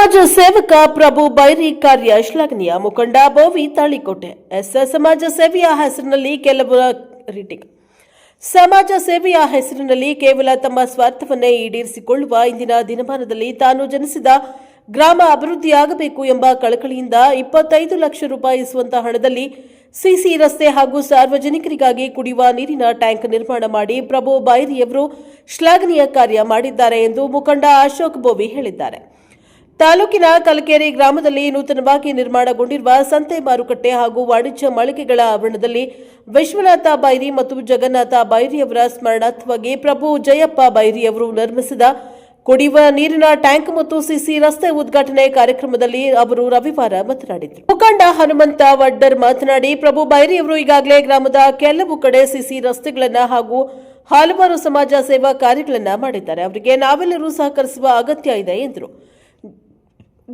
ಸಮಾಜ ಸೇವಕ ಪ್ರಭು ಬೈರಿ ಕಾರ್ಯ ಶ್ಲಾಘನೀಯ ಮುಖಂಡ ಬೋವಿ ತಾಳಿಕೋಟೆ. ಎಸ್ ಸಮಾಜ ಸೇವೆಯ ಹೆಸರಿನಲ್ಲಿ ಕೆಲವು ರೀಟಿಂಗ್ ಸಮಾಜ ಸೇವೆಯ ಹೆಸರಿನಲ್ಲಿ ಕೇವಲ ತಮ್ಮ ಸ್ವಾರ್ಥವನ್ನೇ ಈಡೇರಿಸಿಕೊಳ್ಳುವ ಇಂದಿನ ದಿನಮಾನದಲ್ಲಿ ತಾನು ಜನಿಸಿದ ಗ್ರಾಮ ಅಭಿವೃದ್ಧಿಯಾಗಬೇಕು ಎಂಬ ಕಳಕಳಿಯಿಂದ ಇಪ್ಪತ್ತೈದು ಲಕ್ಷ ರೂಪಾಯಿ ಸ್ವಂತ ಹಣದಲ್ಲಿ ಸಿಸಿ ರಸ್ತೆ ಹಾಗೂ ಸಾರ್ವಜನಿಕರಿಗಾಗಿ ಕುಡಿಯುವ ನೀರಿನ ಟ್ಯಾಂಕ್ ನಿರ್ಮಾಣ ಮಾಡಿ ಪ್ರಭು ಬೈರಿಯವರು ಶ್ಲಾಘನೀಯ ಕಾರ್ಯ ಮಾಡಿದ್ದಾರೆ ಎಂದು ಮುಖಂಡ ಅಶೋಕ್ ಬೋವಿ ಹೇಳಿದ್ದಾರೆ. ತಾಲೂಕಿನ ಕಲಕೇರಿ ಗ್ರಾಮದಲ್ಲಿ ನೂತನವಾಗಿ ನಿರ್ಮಾಣಗೊಂಡಿರುವ ಸಂತೆ ಮಾರುಕಟ್ಟೆ ಹಾಗೂ ವಾಣಿಜ್ಯ ಮಳಿಗೆಗಳ ಆವರಣದಲ್ಲಿ ವಿಶ್ವನಾಥ ಬೈರಿ ಮತ್ತು ಜಗನ್ನಾಥ ಬೈರಿಯವರ ಸ್ಮರಣಾರ್ಥವಾಗಿ ಪ್ರಭು ಜಯಪ್ಪ ಬೈರಿಯವರು ನಿರ್ಮಿಸಿದ ಕುಡಿಯುವ ನೀರಿನ ಟ್ಯಾಂಕ್ ಮತ್ತು ಸಿಸಿ ರಸ್ತೆ ಉದ್ಘಾಟನೆ ಕಾರ್ಯಕ್ರಮದಲ್ಲಿ ಅವರು ರವಿವಾರ ಮಾತನಾಡಿದರು. ಮುಖಂಡ ಹನುಮಂತ ವಡ್ಡರ್ ಮಾತನಾಡಿ, ಪ್ರಭು ಬೈರಿಯವರು ಈಗಾಗಲೇ ಗ್ರಾಮದ ಕೆಲವು ಕಡೆ ಸಿಸಿ ರಸ್ತೆಗಳನ್ನು ಹಾಗೂ ಹಲವಾರು ಸಮಾಜ ಸೇವಾ ಕಾರ್ಯಗಳನ್ನು ಮಾಡಿದ್ದಾರೆ. ಅವರಿಗೆ ನಾವೆಲ್ಲರೂ ಸಹಕರಿಸುವ ಅಗತ್ಯ ಇದೆ ಎಂದರು.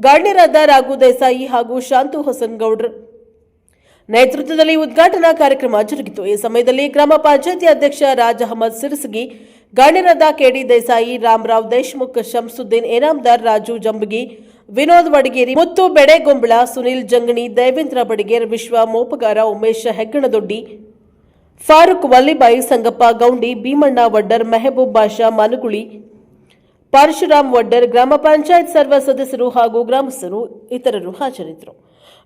ಗಣ್ಯರಾದ ರಾಘು ದೇಸಾಯಿ ಹಾಗೂ ಶಾಂತು ಹೊಸನ್ ಗೌಡ್ರ ನೇತೃತ್ವದಲ್ಲಿ ಉದ್ಘಾಟನಾ ಕಾರ್ಯಕ್ರಮ ಜರುಗಿತು. ಈ ಸಮಯದಲ್ಲಿ ಗ್ರಾಮ ಪಂಚಾಯತಿ ಅಧ್ಯಕ್ಷ ರಾಜ್ ಅಹಮದ್ ಸಿರಸಗಿ ಗಣ್ಯರಾದ ಕೆಡಿ ದೇಸಾಯಿ ರಾಮರಾವ್ ದೇಶ್ಮುಖ್ ಶಂಸುದ್ದೀನ್ ಇನಾಮ್ದಾರ್, ರಾಜು ಜಂಬಗಿ, ವಿನೋದ್ ವಡಗೇರಿ, ಮುತ್ತು ಬೆಡೆಗೊಂಬಳ, ಸುನಿಲ್ ಜಂಗಣಿ, ದೇವೇಂದ್ರ ಬಡಿಗೇರ್, ವಿಶ್ವ ಮೋಪಗಾರ ಉಮೇಶ್ ಹೆಗ್ಗಣದೊಡ್ಡಿ, ಫಾರೂಕ್ ವಲ್ಲಿಬಾಯಿ ಸಂಗಪ್ಪ ಗೌಂಡಿ, ಭೀಮಣ್ಣ ವಡ್ಡರ್, ಮೆಹಬೂಬ್ ಬಾಷಾ ಮನುಗುಳಿ ಪರಶುರಾಮ್ ವಡ್ಡರ್, ಗ್ರಾಮ ಪಂಚಾಯತ್ ಸರ್ವ ಸದಸ್ಯರು ಹಾಗೂ ಗ್ರಾಮಸ್ಥರು ಇತರರು ಹಾಜರಿದ್ದರು.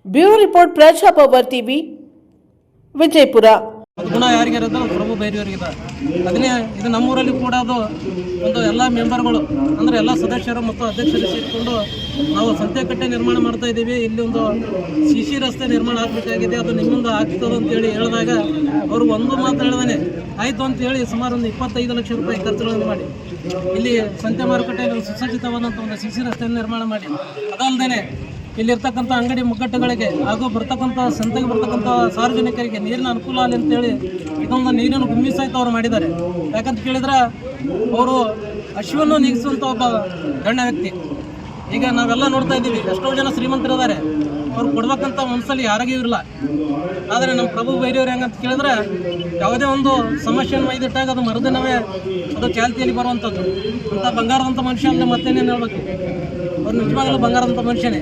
Bureau report Praja power TV, Vijayapura. ಗುಣ ಯಾರಿಗೆ ಇರೋದು ಪ್ರಭು ಬೈರಿಯವರಿಗಿದೆ ಅದನ್ನೇ ಇದು ನಮ್ಮೂರಲ್ಲಿ ಕೂಡ ಅದು ಒಂದು ಎಲ್ಲ ಮೆಂಬರ್ಗಳು, ಅಂದರೆ ಎಲ್ಲ ಸದಸ್ಯರು ಮತ್ತು ಅಧ್ಯಕ್ಷರು ಸೇರಿಕೊಂಡು ನಾವು ಸಂತೆಕಟ್ಟೆ ನಿರ್ಮಾಣ ಮಾಡ್ತಾ ಇದ್ದೀವಿ. ಇಲ್ಲಿ ಒಂದು ಸಿ ಸಿ ರಸ್ತೆ ನಿರ್ಮಾಣ ಆಗಬೇಕಾಗಿದೆ. ಅದು ನಿಮ್ಮಿಂದ ಆಗ್ತದೆ ಅಂತೇಳಿ ಹೇಳಿದಾಗ ಅವರು ಒಂದು ಮಾತು ಹೇಳ್ದಾನೆ, ಆಯಿತು ಅಂತೇಳಿ ಸುಮಾರು ಒಂದು ಇಪ್ಪತ್ತೈದು ಲಕ್ಷ ರೂಪಾಯಿ ಖರ್ಚುಗಳನ್ನು ಮಾಡಿ. ಇಲ್ಲಿ ಸಂತೆ ಮಾರುಕಟ್ಟೆಯಲ್ಲಿ ಸುಸಜ್ಜಿತವಾದಂಥ ಒಂದು ಸಿಸಿ ರಸ್ತೆಯನ್ನು ನಿರ್ಮಾಣ ಮಾಡಿ. ಅದಲ್ಲದೆ ಇಲ್ಲಿರ್ತಕ್ಕಂಥ ಅಂಗಡಿ ಮುಗ್ಗಟ್ಟುಗಳಿಗೆ ಹಾಗೂ ಬರ್ತಕ್ಕಂಥ ಸಂತೆಗೆ ಬರ್ತಕ್ಕಂಥ ಸಾರ್ವಜನಿಕರಿಗೆ ನೀರಿನ ಅನುಕೂಲ ಆಗಲಿ ಅಂತೇಳಿ ಇದೊಂದು ನೀರಿನ ಗುಮ್ಮಿ ಸಹಿತ ಅವರು ಮಾಡಿದ್ದಾರೆ. ಯಾಕಂತ ಕೇಳಿದ್ರೆ ಅವರು ಅಶ್ವವನ್ನು ನೀಗಿಸುವಂಥ ಒಬ್ಬ ಗಣ್ಯ ವ್ಯಕ್ತಿ. ಈಗ ನಾವೆಲ್ಲ ನೋಡ್ತಾ ಇದ್ದೀವಿ, ಎಷ್ಟೋ ಜನ ಶ್ರೀಮಂತರಿದ್ದಾರೆ. ಅವ್ರು ಕೊಡ್ಬೇಕಂತ ಮನಸ್ಸಲ್ಲಿ ಯಾರಿಗೂ ಇರಲ್ಲ ಆದರೆ ನಮ್ಮ ಪ್ರಭು ಬೈರಿಯವ್ರು ಹೆಂಗಂತ ಕೇಳಿದ್ರೆ ಯಾವುದೇ ಒಂದು ಸಮಸ್ಯೆಯನ್ನು ಮೈದಿಟ್ಟಾಗ ಅದು ಮರುದಿನವೇ ಅದು ಚಾಲ್ತಿಯಲ್ಲಿ ಬರುವಂಥದ್ದು. ಅಂತ ಬಂಗಾರದಂಥ ಮನುಷ್ಯ ಅಂದರೆ ಮತ್ತೇನೇನು ಹೇಳ್ಬೇಕು? ಅವ್ರು ನಿಜವಾಗಲೂ ಬಂಗಾರದಂಥ ಮನುಷ್ಯನೇ.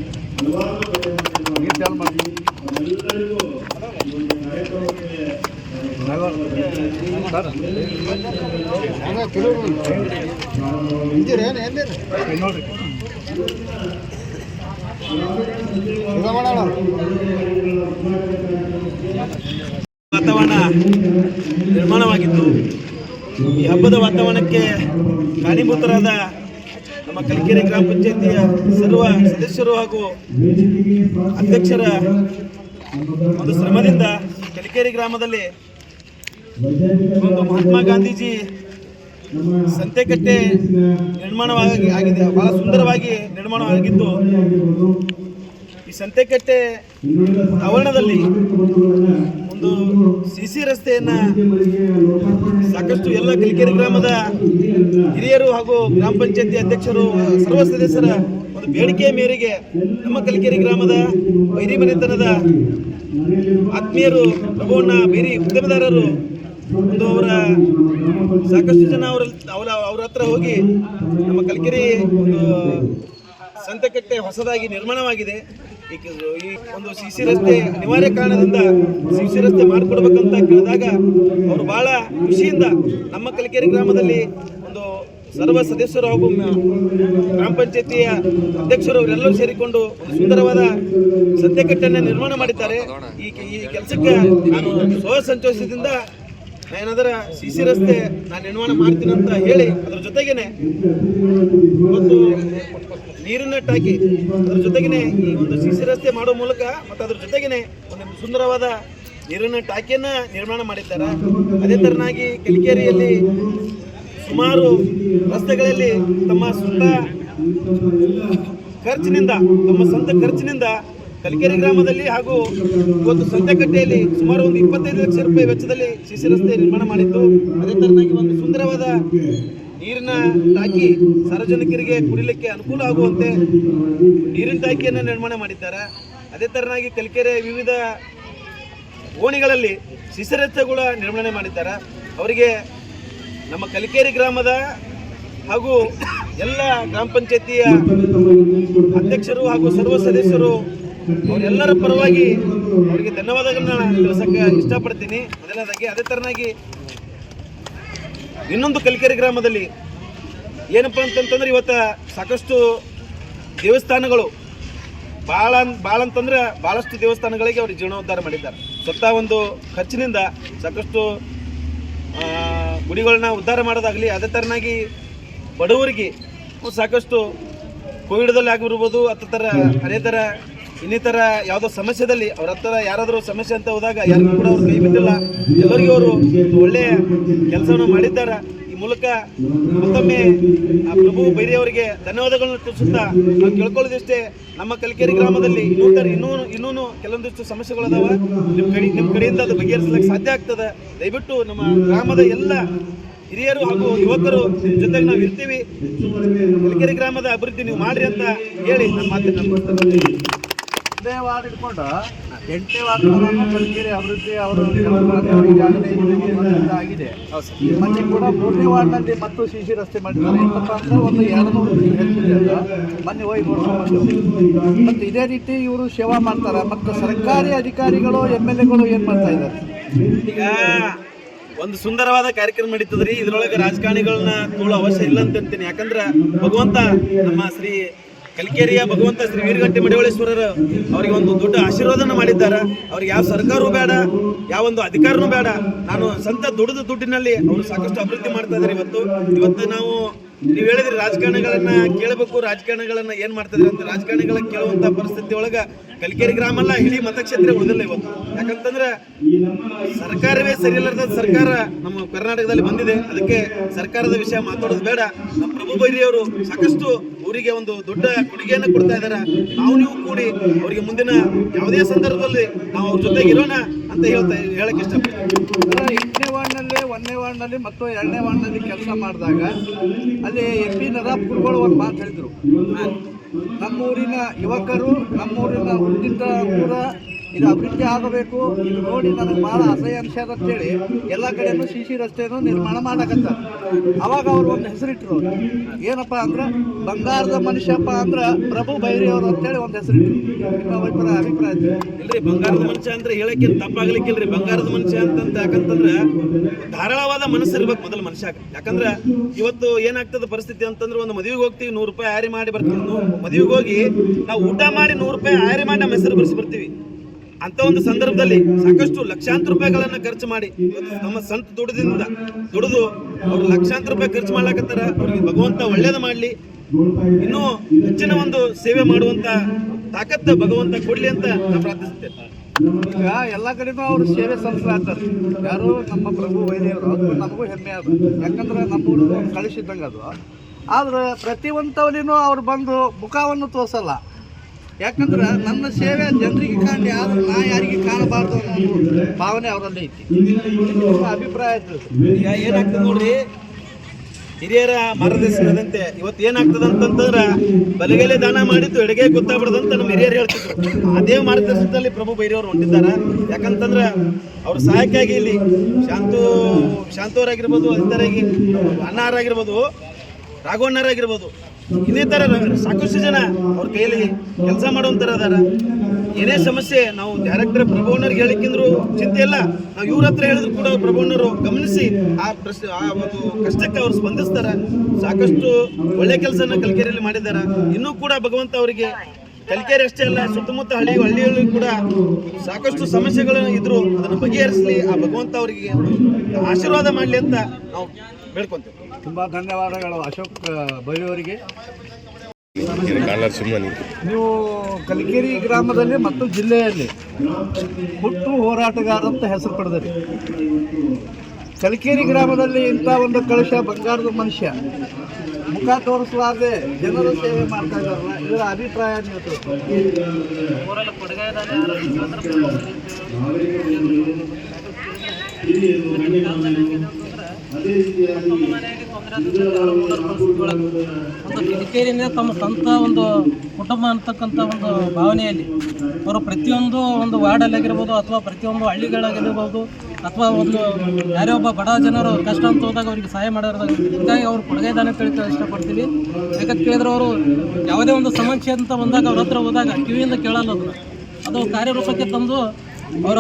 ವಾತಾವರಣ ನಿರ್ಮಾಣವಾಗಿತ್ತು ಈ ಹಬ್ಬದ ವಾತಾವರಣಕ್ಕೆ ಕಾರಣೀಭೂತರಾದ ನಮ್ಮ ಕಲಿಕೆರೆ ಗ್ರಾಮ ಪಂಚಾಯತಿಯ ಸರ್ವ ಸದಸ್ಯರು ಹಾಗೂ ಅಧ್ಯಕ್ಷರ ಒಂದು ಶ್ರಮದಿಂದ ಕಲಿಕೆರೆ ಗ್ರಾಮದಲ್ಲಿ ಒಂದು ಮಹಾತ್ಮ ಗಾಂಧೀಜಿ ಸಂತೆಕಟ್ಟೆ ನಿರ್ಮಾಣವಾಗಿ ಆಗಿದೆ. ಬಹಳ ಸುಂದರವಾಗಿ ನಿರ್ಮಾಣವಾಗಿದ್ದು, ಈ ಸಂತೆಕಟ್ಟೆ ಆವರಣದಲ್ಲಿ ಒಂದು ಸಿ ಸಿ ರಸ್ತೆಯನ್ನ ಸಾಕಷ್ಟು ಎಲ್ಲ ಕಲಿಕೆರೆ ಗ್ರಾಮದ ಹಿರಿಯರು ಹಾಗೂ ಗ್ರಾಮ ಪಂಚಾಯತಿ ಅಧ್ಯಕ್ಷರು, ಸರ್ವ ಸದಸ್ಯರ ಒಂದು ಬೇಡಿಕೆಯ ಮೇರೆಗೆ ನಮ್ಮ ಕಲಿಕೆರೆ ಗ್ರಾಮದ ಬೈರಿ ಮನೆತನದ ಆತ್ಮೀಯರು ಪ್ರಭುವಣ್ಣ ಬೇರಿ ಉದ್ಯಮದಾರರು ಒಂದು ಅವರ ಸಾಕಷ್ಟು ಜನ ಅವರ ಅವರ ಅವ್ರ ಹತ್ರ ಹೋಗಿ ನಮ್ಮ ಕಲ್ಕೆರೆ ಒಂದು ಸಂತೆಕಟ್ಟೆ ಹೊಸದಾಗಿ ನಿರ್ಮಾಣವಾಗಿದೆ. ಈ ಒಂದು ಸಿ ಸಿ ರಸ್ತೆ ಅನಿವಾರ್ಯ ಕಾರಣದಿಂದ ಸಿ ಸಿ ರಸ್ತೆ ಮಾಡಿಕೊಡ್ಬೇಕಂತ ಕೇಳಿದಾಗ ಅವರು ಬಹಳ ಖುಷಿಯಿಂದ ನಮ್ಮ ಕಲ್ಕೆರೆ ಗ್ರಾಮದಲ್ಲಿ ಒಂದು ಸರ್ವ ಸದಸ್ಯರು ಹಾಗೂ ಗ್ರಾಮ ಪಂಚಾಯತಿಯ ಅಧ್ಯಕ್ಷರು ಅವರೆಲ್ಲರೂ ಸೇರಿಕೊಂಡು ಸುಂದರವಾದ ಸಂತೆಕಟ್ಟೆಯನ್ನು ನಿರ್ಮಾಣ ಮಾಡಿದ್ದಾರೆ. ಈ ಈ ಕೆಲಸಕ್ಕೆ ನಾನು ಸ್ವಯ ಸಂತೋಷದಿಂದ ಏನಾದ್ರ ಸಿ ಸಿ ರಸ್ತೆ ನಾನು ನಿರ್ಮಾಣ ಮಾಡ್ತೀನಿ ಅಂತ ಹೇಳಿ ಅದ್ರ ಜೊತೆಗೇನೆ ಒಂದು ನೀರಿನ ಟಾಕಿ ಅದ್ರ ಜೊತೆಗೇನೆ ಈ ಒಂದು ಸಿ ಸಿ ರಸ್ತೆ ಮಾಡೋ ಮೂಲಕ ಮತ್ತು ಅದ್ರ ಜೊತೆಗೇನೆ ಒಂದು ಸುಂದರವಾದ ನೀರಿನ ಟಾಕಿಯನ್ನ ನಿರ್ಮಾಣ ಮಾಡಿದ್ದಾರೆ. ಅದೇ ತರನಾಗಿ ಕಲಿಕೇರಿಯಲ್ಲಿ ಸುಮಾರು ರಸ್ತೆಗಳಲ್ಲಿ ತಮ್ಮ ಸ್ವಂತ ಖರ್ಚಿನಿಂದ, ತಮ್ಮ ಸ್ವಂತ ಖರ್ಚಿನಿಂದ ಕಲಿಕೆರೆ ಗ್ರಾಮದಲ್ಲಿ ಹಾಗೂ ಒಂದು ಸಂತೆಕಟ್ಟೆಯಲ್ಲಿ ಸುಮಾರು ಒಂದು ಇಪ್ಪತ್ತೈದು ಲಕ್ಷ ರೂಪಾಯಿ ವೆಚ್ಚದಲ್ಲಿ ಸಿಸಿ ರಸ್ತೆ ನಿರ್ಮಾಣ ಮಾಡಿದ್ದು. ಅದೇ ತರನಾಗಿ ಒಂದು ಸುಂದರವಾದ ನೀರಿನ ಟಾಕಿ ಸಾರ್ವಜನಿಕರಿಗೆ ಕುಡಿಲಿಕ್ಕೆ ಅನುಕೂಲ ಆಗುವಂತೆ ನೀರಿನ ಟಾಕಿಯನ್ನು ನಿರ್ಮಾಣ ಮಾಡಿದ್ದಾರೆ. ಅದೇ ತರನಾಗಿ ಕಲಿಕೆರೆ ವಿವಿಧ ಓಣಿಗಳಲ್ಲಿ ಶಿಶಿರಸ್ತೆಗಳ ನಿರ್ಮಾಣ ಮಾಡಿದ್ದಾರೆ. ಅವರಿಗೆ ನಮ್ಮ ಕಲಿಕೇರಿ ಗ್ರಾಮದ ಹಾಗೂ ಎಲ್ಲ ಗ್ರಾಮ ಪಂಚಾಯತಿಯ ಅಧ್ಯಕ್ಷರು ಹಾಗೂ ಸರ್ವ ಸದಸ್ಯರು ಅವರೆಲ್ಲರ ಪರವಾಗಿ ಅವರಿಗೆ ಧನ್ಯವಾದಗಳನ್ನ ತಿಳಿಸಕ್ಕೆ ಇಷ್ಟಪಡ್ತೀನಿ. ಮೊದಲನೇದಾಗಿ ಅದೇ ಥರನಾಗಿ ಇನ್ನೊಂದು ಕಲ್ಕೆರೆ ಗ್ರಾಮದಲ್ಲಿ ಏನಪ್ಪ ಅಂತಂತಂದ್ರೆ ಇವತ್ತು ಸಾಕಷ್ಟು ದೇವಸ್ಥಾನಗಳು ಭಾಳ ಭಾಳ ಅಂತಂದ್ರೆ ಭಾಳಷ್ಟು ದೇವಸ್ಥಾನಗಳಿಗೆ ಅವರು ಜೀರ್ಣೋದ್ಧಾರ ಮಾಡಿದ್ದಾರೆ. ಸ್ವತಃ ಒಂದು ಖರ್ಚಿನಿಂದ ಸಾಕಷ್ಟು ಗುಡಿಗಳನ್ನ ಉದ್ಧಾರ ಮಾಡೋದಾಗಲಿ ಅದೇ ಥರನಾಗಿ ಬಡವರಿಗೆ ಸಾಕಷ್ಟು ಕೋವಿಡ್ದಲ್ಲಿ ಆಗಿರ್ಬೋದು ಅಥವಾ ಥರ ಅದೇ ಥರ ಇನ್ನಿತರ ಯಾವುದೋ ಸಮಸ್ಯೆದಲ್ಲಿ ಅವ್ರ ಹತ್ರ ಯಾರಾದರೂ ಸಮಸ್ಯೆ ಅಂತ ಹೋದಾಗ ಯಾರಿಗೂ ಕೂಡ ಅವ್ರು ಕೈ ಬಿದ್ದಿಲ್ಲ. ಎಲ್ಲರಿಗೂ ಅವರು ಒಳ್ಳೆಯ ಕೆಲಸವನ್ನು ಮಾಡಿದ್ದಾರೆ. ಈ ಮೂಲಕ ಮತ್ತೊಮ್ಮೆ ಆ ಪ್ರಭು ಬೈರಿ ಅವರಿಗೆ ಧನ್ಯವಾದಗಳನ್ನು ತಿಳಿಸುತ್ತಾ ನಾವು ಕೇಳ್ಕೊಳ್ಳೋದಿಷ್ಟೇ, ನಮ್ಮ ಕಲಿಕೇರಿ ಗ್ರಾಮದಲ್ಲಿ ಇನ್ನೂ ತರ ಇನ್ನೂ ಇನ್ನೂ ಕೆಲವೊಂದಿಷ್ಟು ಸಮಸ್ಯೆಗಳದಾವ ನಿಮ್ಮ ಕಡೆ ನಿಮ್ಮ ಕಡೆಯಿಂದ ಅದು ಬಗೆಹರಿಸಲಿಕ್ಕೆ ಸಾಧ್ಯ ಆಗ್ತದೆ. ದಯವಿಟ್ಟು ನಮ್ಮ ಗ್ರಾಮದ ಎಲ್ಲ ಹಿರಿಯರು ಹಾಗೂ ಯುವಕರು ಜೊತೆಗೆ ನಾವು ಇರ್ತೀವಿ. ಕಲಿಕೇರಿ ಗ್ರಾಮದ ಅಭಿವೃದ್ಧಿ ನೀವು ಮಾಡ್ರಿ ಅಂತ ಹೇಳಿ ನಮ್ಮ ಮಾತನ್ನು ಒಂದೇ ವಾರ್ಡ್ ಇಟ್ಕೊಂಡು ಎಂಟನೇ ವಾರ್ಡ್ ಅಭಿವೃದ್ಧಿ ಅವರು ಆಗಿದೆ. ಮತ್ತೆ ಕೂಡ ಮೂರನೇ ವಾರ್ಡ್ನಲ್ಲಿ ಮತ್ತು ಸಿ ಸಿ ರಸ್ತೆ ಮಾಡಿದ್ದಾರೆ. ಏನಪ್ಪ ಒಂದು ಎರಡು ಮೊನ್ನೆ ಹೋಗಿ ನೋಡ್ಕೊಂಡು ಮತ್ತು ಇದೇ ರೀತಿ ಇವರು ಸೇವಾ ಮಾಡ್ತಾರೆ. ಮತ್ತು ಸರ್ಕಾರಿ ಅಧಿಕಾರಿಗಳು, ಎಂ ಎಲ್ ಎಗಳು ಏನು ಮಾಡ್ತಾ ಇದ್ದಾರೆ? ಈಗ ಒಂದು ಸುಂದರವಾದ ಕಾರ್ಯಕ್ರಮ ನಡೀತದ್ರಿ. ಇದ್ರೊಳಗೆ ರಾಜಕಾರಣಿಗಳನ್ನ ತೋಳ ಅವಶ್ಯ ಇಲ್ಲ ಅಂತ ಅಂತೀನಿ ಯಾಕಂದ್ರ ಭಗವಂತ ನಮ್ಮ ಶ್ರೀ ಕಲಿಕೇರಿಯ ಭಗವಂತ ಶ್ರೀ ವೀರಗಟ್ಟಿ ಮಡಿವಳೇಶ್ವರರು ಅವರಿಗೆ ಒಂದು ದೊಡ್ಡ ಆಶೀರ್ವಾದನ ಮಾಡಿದ್ದಾರೆ. ಅವ್ರಿಗೆ ಯಾವ ಸರ್ಕಾರವೂ ಬೇಡ, ಯಾವ ಒಂದು ಅಧಿಕಾರನೂ ಬೇಡ. ನಾನು ಸ್ವಂತ ದುಡಿದ ದುಡ್ಡಿನಲ್ಲಿ ಅವರು ಸಾಕಷ್ಟು ಅಭಿವೃದ್ಧಿ ಮಾಡ್ತಾ ಇದ್ದಾರೆ ಇವತ್ತು. ಇವತ್ತು ನಾವು, ನೀವು ಹೇಳಿದ್ರಿ ರಾಜಕಾರಣಿಗಳನ್ನ ಕೇಳಬೇಕು, ರಾಜಕಾರಣಿಗಳನ್ನ ಏನ್ ಮಾಡ್ತಾ ಇದ್ದಾರೆ ಅಂತ. ರಾಜಕಾರಣಿಗಳ ಕೇಳುವಂತ ಪರಿಸ್ಥಿತಿ ಒಳಗ ಕಲಿಕೇರಿ ಗ್ರಾಮ ಅಲ್ಲ, ಇಡೀ ಮತಕ್ಷೇತ್ರ ಉಳಿದಿಲ್ಲ ಇವತ್ತು. ಯಾಕಂತಂದ್ರೆ ಸರ್ಕಾರವೇ ಸರಿ ಸರ್ಕಾರ ನಮ್ಮ ಕರ್ನಾಟಕದಲ್ಲಿ ಬಂದಿದೆ. ಅದಕ್ಕೆ ಸರ್ಕಾರದ ವಿಷಯ ಮಾತಾಡೋದು ಬೇಡ. ನಮ್ಮ ಪ್ರಭು ಬೈರಿ ಅವರು ಸಾಕಷ್ಟು ಊರಿಗೆ ಒಂದು ದೊಡ್ಡ ಕೊಡುಗೆಯನ್ನು ಕೊಡ್ತಾ ಇದ್ದಾರೆ ನಾವು ನೀವು ಕೂಡಿ ಅವರಿಗೆ ಮುಂದಿನ ಯಾವುದೇ ಸಂದರ್ಭದಲ್ಲಿ ನಾವು ಅವ್ರ ಜೊತೆಗೆ ಇರೋಣ ಅಂತ ಹೇಳ್ತಾ ಹೇಳಕ್ಕೆ ಇಷ್ಟಪಡ್ತೀನಿ. ಎಂಟನೇ ವಾರ್ಡ್ನಲ್ಲಿ ಒಂದನೇ ವಾರ್ಡ್ನಲ್ಲಿ ಮತ್ತು ಎರಡನೇ ವಾರ್ಡ್ನಲ್ಲಿ ಕೆಲಸ ಮಾಡಿದಾಗ ಅಲ್ಲಿ ಎಂ ಪಿ ಗುರುಗಳು ಒಂದು ಮಾತು ಹೇಳಿದರು. ನಮ್ಮೂರಿನ ಯುವಕರು ನಮ್ಮೂರಿನ ಹುಟ್ಟಿದ ಊರ ಇದು ಅಭಿವೃದ್ಧಿ ಆಗಬೇಕು. ಇದು ನೋಡಿ ನನಗೆ ಭಾಳ ಅಸಹ್ಯ ಅನ್ಸ್ಯದ ಅಂತೇಳಿ ಎಲ್ಲ ಕಡೆನೂ ಸಿ ಸಿ ರಸ್ತೆಯನ್ನು ನಿರ್ಮಾಣ ಮಾಡಕಂತ ಅವಾಗ ಅವರು ಒಂದು ಹೆಸರಿಟ್ರು. ಅವ್ರು. ಏನಪ್ಪ ಅಂದ್ರೆ ಬಂಗಾರದ ಮನುಷ್ಯಪ್ಪ ಅಂದ್ರೆ ಪ್ರಭು ಬೈರಿ ಅವರು ಅಂತೇಳಿ ಒಂದು ಹೆಸರಿಟ್ರು. ನಿಮ್ಮ ಅಭಿಪ್ರಾಯ ಅಭಿಪ್ರಾಯ. ಇಲ್ರಿ, ಬಂಗಾರದ ಮನುಷ್ಯ ಅಂದ್ರೆ ಹೇಳಕ್ಕೆ ತಪ್ಪಾಗ್ಲಿಕ್ಕಿಲ್ರಿ. ಬಂಗಾರದ ಮನುಷ್ಯ ಅಂತಂತ ಯಾಕಂತಂದ್ರೆ ಧಾರಾಳವಾದ ಮನಸ್ಸು ಇರ್ಬೇಕು ಮೊದಲು ಮನುಷ್ಯ ಯಾಕಂದ್ರೆ ಇವತ್ತು ಏನಾಗ್ತದ ಪರಿಸ್ಥಿತಿ ಅಂತಂದ್ರೆ ಒಂದು ಮದುವೆಗೆ ಹೋಗ್ತೀವಿ, ನೂರು ರೂಪಾಯಿ ಆರಿ ಮಾಡಿ ಬರ್ತೀವಿ. ಮದುವೆಗೆ ಹೋಗಿ ನಾವು ಊಟ ಮಾಡಿ ನೂರು ರೂಪಾಯಿ ಆರಿ ಮಾಡಿ ನಮ್ಮ ಹೆಸರು ಬರ್ಸಿ ಬರ್ತೀವಿ. ಅಂತ ಒಂದು ಸಂದರ್ಭದಲ್ಲಿ ಸಾಕಷ್ಟು ಲಕ್ಷಾಂತರ ರೂಪಾಯಿಗಳನ್ನ ಖರ್ಚು ಮಾಡಿ ನಮ್ಮ ಸ್ವಂತ ದುಡಿದಿಂದ ದುಡಿದು ಅವ್ರು ಲಕ್ಷಾಂತರ ರೂಪಾಯಿ ಖರ್ಚು ಮಾಡ್ಲಾಕತ್ತಾರ. ಅವ್ರಿಗೆ ಭಗವಂತ ಒಳ್ಳೇದು ಮಾಡ್ಲಿ. ಇನ್ನೂ ಹೆಚ್ಚಿನ ಒಂದು ಸೇವೆ ಮಾಡುವಂತ ತಾಕತ್ತ ಭಗವಂತ ಕೊಡ್ಲಿ ಅಂತ ನಾ ಪ್ರಾರ್ಥಿಸುತ್ತೇನೆ ಈಗ ಎಲ್ಲ ಕಡೆನೂ ಅವರು ಸೇವೆ ಸಲ್ಲಿಸ್ಲಾತಾರೆ ಯಾರು ನಮ್ಮ ಪ್ರಭು ವೈದ್ಯರು ನಮಗೂ ಹೆಮ್ಮೆ ಅದು. ಯಾಕಂದ್ರೆ ನಮ್ಮ ಕಳಿಸಿದ್ದಂಗೆ ಅದು. ಆದ್ರೆ ಪ್ರತಿಯೊಂದವಲಿನೂ ಅವ್ರು ಬಂದು ಮುಖವನ್ನು ತೋರಿಸಲ್ಲ. ಯಾಕಂದ್ರೆ ನನ್ನ ಸೇವೆ ಜನರಿಗೆ ಕಾಣಿ ಆದ್ರೆ ನಾ ಯಾರಿಗೆ ಕಾಣಬಾರ್ದು ಅನ್ನೋ ಭಾವನೆ ಅವರಲ್ಲಿ ಐತಿ. ಅಭಿಪ್ರಾಯ ಈಗ ಏನಾಗ್ತದೆ ನೋಡ್ರಿ? ಹಿರಿಯರ ಮಾರ್ಗದರ್ಶನದಂತೆ ಇವತ್ತು ಏನಾಗ್ತದೆ ಅಂತಂದ್ರೆ ಬಲಗೈಲೆ ದಾನ ಮಾಡಿದ್ದು ಎಡಗೈ ಗೊತ್ತಾಗ್ಬಿಡ್ದಂತ ನಮ್ಮ ಹಿರಿಯರು ಹೇಳ್ತಿದ್ರು. ಅದೇ ಮಾರ್ಗದರ್ಶನದಲ್ಲಿ ಪ್ರಭು ಬೈರಿಯವರು ಹೊಂಟಿದ್ದಾರ ಯಾಕಂತಂದ್ರೆ ಅವ್ರ ಸಹಾಯಕ್ಕಾಗಿ ಇಲ್ಲಿ ಶಾಂತು ಶಾಂತವರಾಗಿರ್ಬೋದು ಅಧಿಕಾರಾಗಿ ಅಣ್ಣಾರಾಗಿರ್ಬೋದು ರಾಘವಣ್ಣರಾಗಿರ್ಬೋದು ಇನ್ನಿತರ ಸಾಕಷ್ಟು ಜನ ಅವ್ರ ಕೈಯಲ್ಲಿ ಕೆಲಸ ಮಾಡುವಂತರ ಅದಾರ ಏನೇ ಸಮಸ್ಯೆ, ನಾವು ಡೈರೆಕ್ಟರ್ ಪ್ರಭುವಣ್ಣರಿಗೆ ಹೇಳಿಕ್ಕಿಂದ್ರು ಚಿಂತೆ ಇಲ್ಲ. ನಾವು ಇವ್ರ ಹತ್ರ ಹೇಳಿದ್ರು ಕೂಡ ಪ್ರಭುವಣ್ಣರು ಗಮನಿಸಿ ಆ ಪ್ರಶ್ನೆ ಆ ಒಂದು ಕಷ್ಟಕ್ಕೆ ಅವ್ರು ಸ್ಪಂದಿಸ್ತಾರ. ಸಾಕಷ್ಟು ಒಳ್ಳೆ ಕೆಲಸನ ಕಲಿಕೆರೆಯಲ್ಲಿ ಮಾಡಿದ್ದಾರೆ. ಇನ್ನೂ ಕೂಡ ಭಗವಂತ ಅವರಿಗೆ ಕಲಿಕೆರೆ ಅಷ್ಟೇ ಅಲ್ಲ, ಸುತ್ತಮುತ್ತ ಹಳ್ಳಿ ಹಳ್ಳಿಯಲ್ಲಿ ಕೂಡ ಸಾಕಷ್ಟು ಸಮಸ್ಯೆಗಳು ಇದ್ರು. ಅದನ್ನು ಬಗೆಹರಿಸಲಿ, ಆ ಭಗವಂತ ಅವರಿಗೆ ಆಶೀರ್ವಾದ ಮಾಡಲಿ ಅಂತ ನಾವು ಬೇಡ್ಕೊಂತೇವೆ ತುಂಬ ಧನ್ಯವಾದಗಳು ಅಶೋಕ್ ಬೈಯವರಿಗೆ ನೀವು ಕಲಿಕೇರಿ ಗ್ರಾಮದಲ್ಲಿ ಮತ್ತು ಜಿಲ್ಲೆಯಲ್ಲಿ ಹುಟ್ಟು ಹೋರಾಟಗಾರ ಅಂತ ಹೆಸರು ಪಡೆದಿರಿ. ಕಲಿಕೇರಿ ಗ್ರಾಮದಲ್ಲಿ ಇಂಥ ಒಂದು ಕಳಶ ಬಂಗಾರದ ಮನುಷ್ಯ ಮುಖ ತೋರಿಸಲಾರದೆ ಜನರ ಸೇವೆ ಮಾಡ್ತಾ ಇದ್ದಾರಲ್ಲ ಇದರ ಅಭಿಪ್ರಾಯ ನೀವು. ಕೊಡುಗೆದಾನೆ ಕಿರಿಕೇರಿನೇ ತಮ್ಮ ಸ್ವಂತ ಒಂದು ಕುಟುಂಬ ಅಂತಕ್ಕಂಥ ಒಂದು ಭಾವನೆಯಲ್ಲಿ ಅವರು ಪ್ರತಿಯೊಂದು ಒಂದು ವಾರ್ಡಲ್ಲಿ ಆಗಿರ್ಬೋದು ಅಥವಾ ಪ್ರತಿಯೊಂದು ಹಳ್ಳಿಗಳಾಗಿರ್ಬೋದು ಅಥವಾ ಒಂದು ಯಾರೇ ಒಬ್ಬ ಬಡ ಜನರು ಕಷ್ಟ ಅಂತ ಹೋದಾಗ ಅವರಿಗೆ ಸಹಾಯ ಮಾಡೋದು ಹೀಗಾಗಿ ಅವ್ರು ಕೊಡುಗೆ ದಾನ ತಿಳಿತ ಇಷ್ಟಪಡ್ತೀವಿ. ಯಾಕಂತ ಕೇಳಿದ್ರೆ ಅವರು ಯಾವುದೇ ಒಂದು ಸಮಸ್ಯೆ ಅಂತ ಬಂದಾಗ ಅವ್ರ ಹತ್ರ ಹೋದಾಗ ಕಿವಿಯಿಂದ ಕೇಳಲ್ಲ ಅದು ಅದು ಕಾರ್ಯರೂಪಕ್ಕೆ ತಂದು ಅವರ